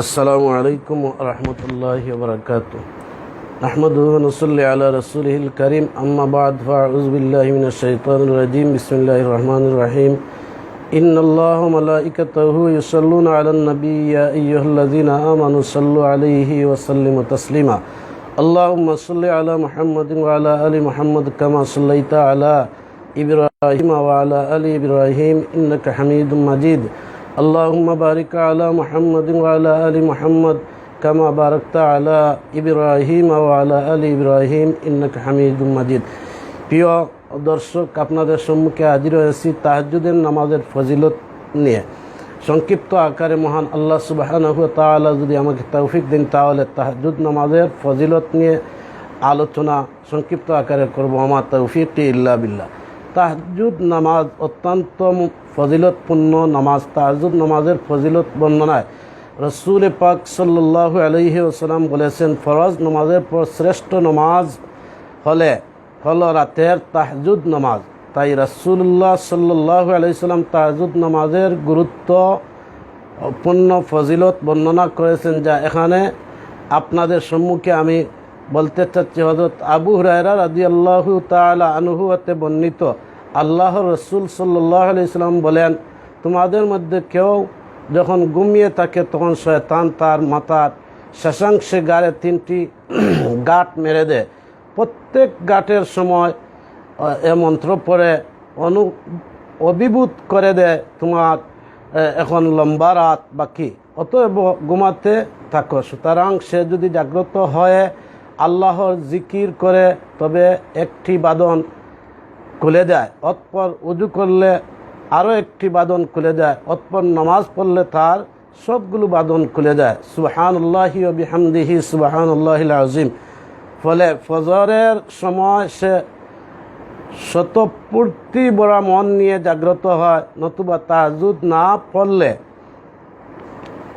السلام عليكم ورحمة الله وبركاته نحمده ونصلي على رسوله الكريم أما بعد فأعوذ بالله من الشيطان الرجيم بسم الله الرحمن الرحيم إن الله وملائكته يصلون على النبي يا أيها الذين آمنوا صلوا عليه وسلموا تسليما اللهم صل على محمد وعلى آل محمد كما صليت على إبراهيم وعلى آل إبراهيم إنك حميد مجيد اللهم بارك على محمد وعلى آل محمد كما باركت على إبراهيم وعلى آل إبراهيم إنك حميد مجيد প্রিয় দর্শক আপনাদের সম্মুখে হাজির হয়েছি তাহাজুদের নামাজের ফজিলত নিয়ে সংক্ষিপ্ত আকারে মহান আল্লাহ সুবাহ তাআলা যদি আমাকে তৌফিক দিন তাহলে তাহাজুদ নামাজের ফজিলত নিয়ে আলোচনা সংক্ষিপ্ত আকারে করবো আমার তৌফিকটি ইল্লা বিল্লাহ তাহাজুদ নামাজ অত্যন্ত ফজিলতপূর্ণ নামাজ তাহাজুদ নামাজের ফজিলত বর্ণনায় রসুল পাক সাল্লাহ আলহি ওসালাম বলেছেন, ফরজ নামাজের পর শ্রেষ্ঠ নামাজ হলে, হল রাতের তাহজুদ নামাজ। তাই রসুল্লাহ সাল্লাহ আলহিসাল্লাম তাহাজুদ নামাজের গুরুত্ব পূর্ণ ফজিলত বর্ণনা করেছেন, যা এখানে আপনাদের সম্মুখে আমি বলতে চাচ্ছি। হজরত আবু হুরায়রা রাজি আল্লাহ তালা আনুহুয়াতে বর্ণিত। আল্লাহ রসুল সাল্লাহ আলাইসাল্লাম বলেন, তোমাদের মধ্যে কেউ যখন ঘুমিয়ে থাকে, তখন শয়তান তার মাথার শেষাংশে গাড়ে তিনটি গাঁট মেরে দেয়। প্রত্যেক গাঁটের সময় এ মন্ত্র পড়ে, অনু, অভিভূত করে দেয়, তোমার এখন লম্বা রাত বাকি, অতএব ঘুমাতে থাকো। সুতরাং সে যদি জাগ্রত হয় আল্লাহর জিকির করে, তবে একটি বাদন খুলে যায় অতপর উজু করলে আরও একটি বাদন খুলে যায় অতপর নামাজ পড়লে তার সবগুলো বাদন খুলে যায় সুবাহানুল্লাহি বিহামদিহি সুবাহানুল্লাহ আজিম ফলে ফজরের সময় সে শতপূর্তি বড়া মন নিয়ে জাগ্রত হয়, নতুবা তাজুদ না পড়লে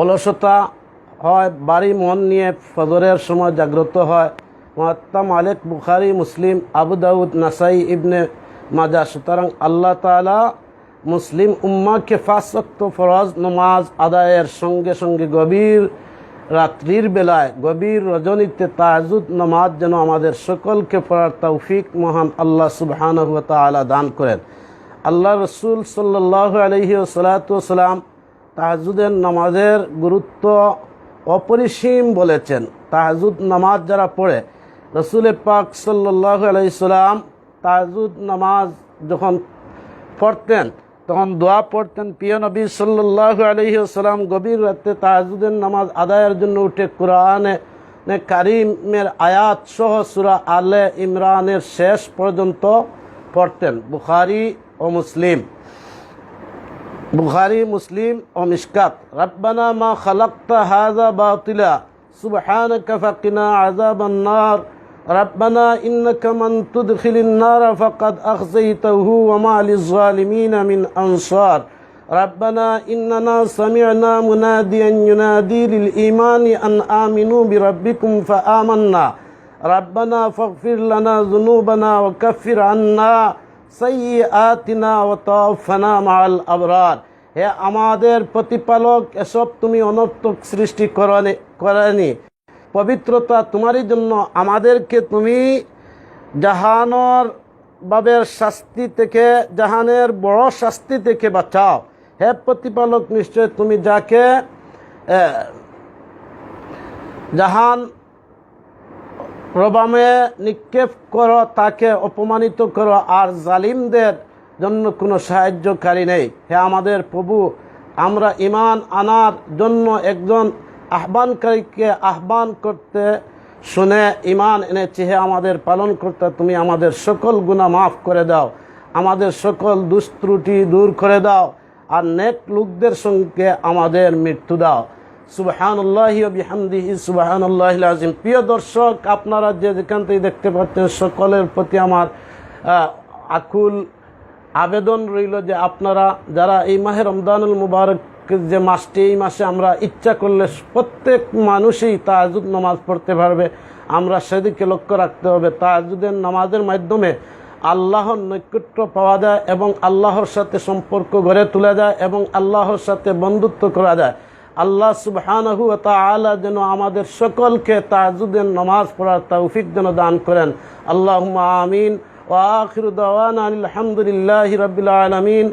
অলসতা হয়, বাড়ি মন নিয়ে ফজরের সময় জাগ্রত হয়। মহাত্মা মালিক বুখারি, মুসলিম, আবু দাউদ, নাসাই ইবনে মাজা সুতরাং আল্লাহ তালা মুসলিম উম্মাকে ফাঁসক্ত ফরজ নমাজ আদায়ের সঙ্গে সঙ্গে গভীর রাত্রির বেলায় গভীর রজনীতে তাজুদ নমাজ যেন আমাদের সকলকে পড়ার তৌফিক মহান আল্লাহ সুবহান তালা দান করেন। আল্লাহ রসুল সাল্লাহ আলহি সালাতাম তাহাজুদের নামাজের গুরুত্ব অপরিসীম বলেছেন। তাহাজুদ নামাজ যারা পড়ে, রসুল পাক সাল্লাহ আলাইসাল্লাম তাহাজুদ নামাজ যখন পড়তেন, তখন দোয়া পড়তেন। প্রিয় নবী সাল্লাহ আলহি সাল্লাম গভীর রাতে তাহাজুদের নামাজ আদায়ের জন্য উঠে কোরআনে কারিমের আয়াত সহ সুরা আলে ইমরানের শেষ পর্যন্ত পড়তেন। বুখারি ও মুসলিম। বুখারি, মুসলিম ও মিসকাত রব্বানা মা খালাক্তা হাজা বাতিলা। সুবহানাকা ফাকিনা আযাবান নার। ربنا إنك من تدخل النار فقد أخزيته وما للظالمين من أنصار ربنا إننا سمعنا مناديا ينادي للإيمان أن آمنوا بربكم فآمنا ربنا فاغفر لنا ذنوبنا وكفر عنا সৈয়াতিনা ও তফানা মাল আবরার হে আমাদের প্রতিপালক এসব তুমি অনর্থক সৃষ্টি করনি করেনি পবিত্রতা তোমারই জন্য। আমাদেরকে তুমি জাহানর বাবের শাস্তি থেকে, জাহানের বড় শাস্তি থেকে বাঁচাও। হে প্রতিপালক, নিশ্চয় তুমি যাকে জাহান প্রবামে নিক্ষেপ করো, তাকে অপমানিত করো, আর জালিমদের জন্য কোনো সাহায্যকারী নেই। হে আমাদের প্রভু, আমরা ইমান আনার জন্য একজন আহ্বানকারীকে আহ্বান করতে শুনে ইমান এনেছি, হে আমাদের পালন করতে তুমি আমাদের সকল গুণা মাফ করে দাও, আমাদের সকল দুস্ত্রুটি দূর করে দাও, আর নেক লোকদের সঙ্গে আমাদের মৃত্যু দাও। সুবাহানুল্লাহি বিহামদিহি সুবাহানুল্লাহ আজিম প্রিয় দর্শক, আপনারা যে যেখান থেকে দেখতে পাচ্ছেন, সকলের প্রতি আমার আকুল আবেদন রইল যে আপনারা, যারা এই মাহে রমদানুল মুবারক যে মাসটি, এই মাসে আমরা ইচ্ছা করলে প্রত্যেক মানুষই তাহাজুদ নামাজ পড়তে পারবে। আমরা সেদিকে লক্ষ্য রাখতে হবে। তাহাজুদের নামাজের মাধ্যমে আল্লাহর নৈকট্য পাওয়া যায় এবং আল্লাহর সাথে সম্পর্ক গড়ে তোলা যায় এবং আল্লাহর সাথে বন্ধুত্ব করা যায়। আল্লাহ সুবহানাহু ওয়া তাআলা যেন আমাদের সকলকে তাহাজ্জুদের নামাজ পড়ার তৌফিক যেন দান করেন। আল্লাহুম্মা আমিন। ওয়া আখিরু দাওয়ানা আলহামদুলিল্লাহি রাব্বিল আলামিন।